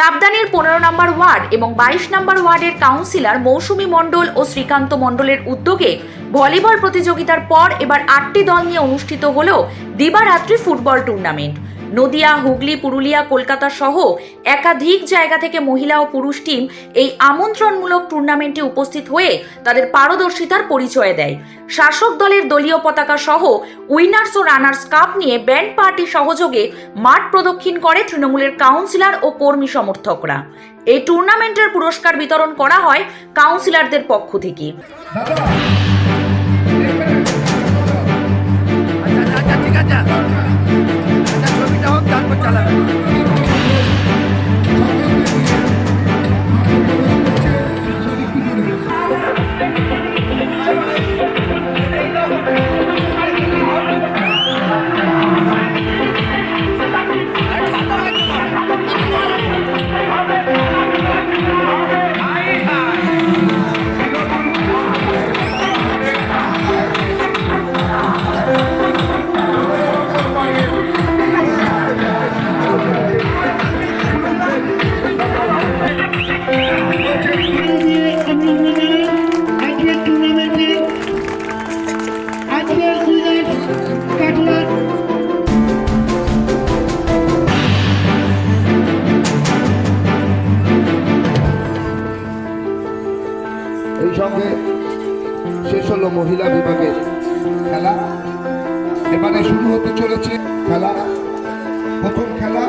চাপদানির পনেরো নম্বর ওয়ার্ড এবং বাইশ নম্বর ওয়ার্ডের কাউন্সিলর মৌসুমী মণ্ডল ও শ্রীকান্ত মণ্ডলের উদ্যোগে ভলিবল প্রতিযোগিতার পর এবার আটটি দল নিয়ে অনুষ্ঠিত হল দিবারাত্রি ফুটবল টুর্নামেন্ট। নদিয়া, হুগলি, পুরুলিয়া, কলকাতা সহ একাধিক জায়গা থেকে মহিলা ও পুরুষ টিম এই আমন্ত্রণমূলক টুর্নামেন্টে উপস্থিত হয়ে তাদের পারদর্শিতার পরিচয় দেয়। শাসক দলের দলীয় পতাকা সহ উইনার্স ও রানার্স কাপ নিয়ে ব্যান্ড পার্টি সহযোগে মাঠ প্রদক্ষিণ করে তৃণমূলের কাউন্সিলর ও কর্মী সমর্থকরা। এই টুর্নামেন্টের পুরস্কার বিতরণ করা হয় কাউন্সিলরদের পক্ষ থেকে। মহিলা বিভাগের খেলা। এবারে শুরু হতে চলেছে খেলা। প্রথম খেলা।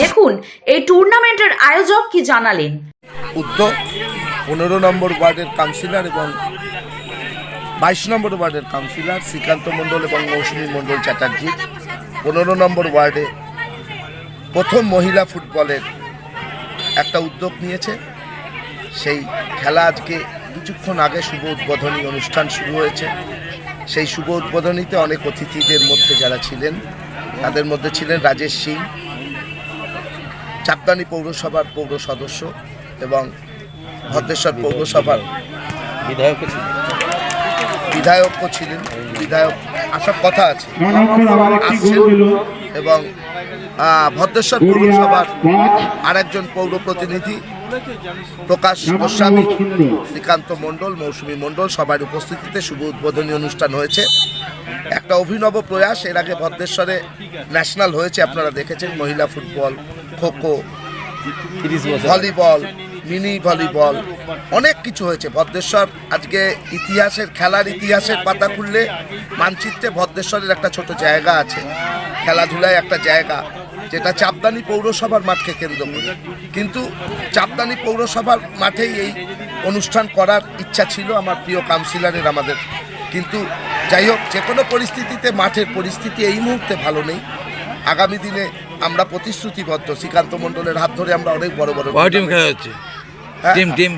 দেখুন এই টুর্নামেন্টের আয়োজক কি জানালেন? উদ্যোগ পনেরো নম্বর ওয়ার্ডের কাউন্সিলর এবং বাইশ নম্বর ওয়ার্ডের কাউন্সিলর শ্রীকান্ত মণ্ডল এবং মৌসুমী মণ্ডল চ্যাটার্জি। পনেরো নম্বর ওয়ার্ডে প্রথম মহিলা ফুটবলের একটা উদ্যোগ নিয়েছে। সেই খেলা আজকে কিছুক্ষণ আগে শুভ উদ্বোধনী অনুষ্ঠান শুরু হয়েছে। সেই শুভ উদ্বোধনীতে অনেক অতিথিদের মধ্যে যারা ছিলেন, তাদের মধ্যে ছিলেন রাজেশ সিং, চাপদানি পৌরসভার পৌর সদস্য এবং ভদ্রেশ্বর পৌরসভার বিধায়ক বিধায়কও ছিলেন বিধায়ক আসার কথা আছে। আসছেন এবং ভদ্রেশ্বর পৌরসভার আরেকজন পৌর প্রতিনিধি প্রকাশ গোস্বামী শ্রীকান্ত মণ্ডল মৌসুমী মণ্ডল সবার উপস্থিতিতে শুভ উদ্বোধনী অনুষ্ঠান হয়েছে। একটা অভিনব প্রয়াস এর আগে ভদ্রেশ্বরে ন্যাশনাল হয়েছে আপনারা দেখেছেন মহিলা football kho kho volleyball mini volleyball, অনেক কিছু হয়েছে। ভদ্রেশ্বর আজকে ইতিহাসের, খেলার ইতিহাসের পাতা খুললে মানচিত্রে ভদ্রেশ্বরের একটা ছোট জায়গা আছে। খেলাধুলায় একটা জায়গা, যেটা চাপদানি পৌরসভার মাঠকে কেন্দ্র করে। কিন্তু চাপদানি পৌরসভার মাঠেই এই অনুষ্ঠান করার ইচ্ছা ছিল আমার প্রিয় কাউন্সিলরের আমাদের। কিন্তু যাই হোক, যে কোনো পরিস্থিতিতে, মাঠের পরিস্থিতি এই মুহূর্তে ভালো নেই। আগামী দিনে আমরা প্রতিশ্রুতিবদ্ধ। শ্রীকান্ত মণ্ডলের হাত ধরে আমরা অনেক বড় বড় খেলা হচ্ছে? টিম টিম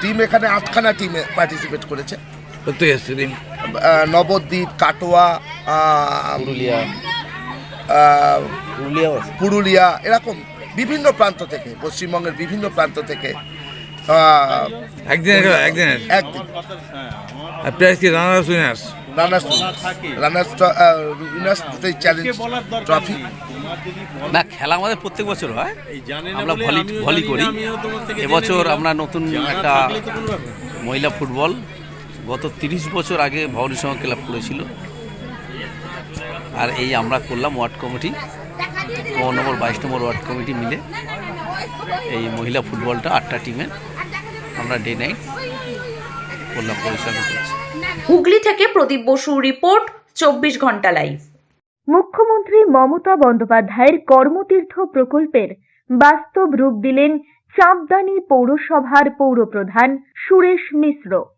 টিম এখানে আটখানা টিমে পার্টিসিপেট করেছে। প্রত্যেক আসছে টিম নবদ্বীপ কাটোয়া পুরুলিয়া। পুরুলিয়া এরকম বিভিন্ন প্রান্ত থেকে পশ্চিমবঙ্গের বিভিন্ন প্রান্ত থেকে একদিনের একদিন। আর প্রাইস কি? Runners winners runners runners winners challenge trophy না খেলা আমাদের প্রত্যেক বছর হয়। আমরা ভলি ভলি করি। এবছর আমরা নতুন একটা মহিলা ফুটবল গত তিরিশ বছর আগে ভবনী সংঘ ক্লাব করেছিল। আর এই আমরা করলাম ওয়ার্ড কমিটি। পনেরো নম্বর বাইশ নম্বর ওয়ার্ড কমিটি মিলে এই মহিলা ফুটবলটা আটটা টিমের আমরা ডে নাইট করলাম পরিচালনা করছি। হুগলি থেকে প্রদীপ বসু রিপোর্ট, চব্বিশ ঘণ্টা লাইভ। মুখ্যমন্ত্রী মমতা বন্দ্যোপাধ্যায়ের কর্মতীর্থ প্রকল্পের বাস্তব রূপ দিলেন চাঁদদানি পৌরসভার পৌরপ্রধান সুরেশ মিশ্র।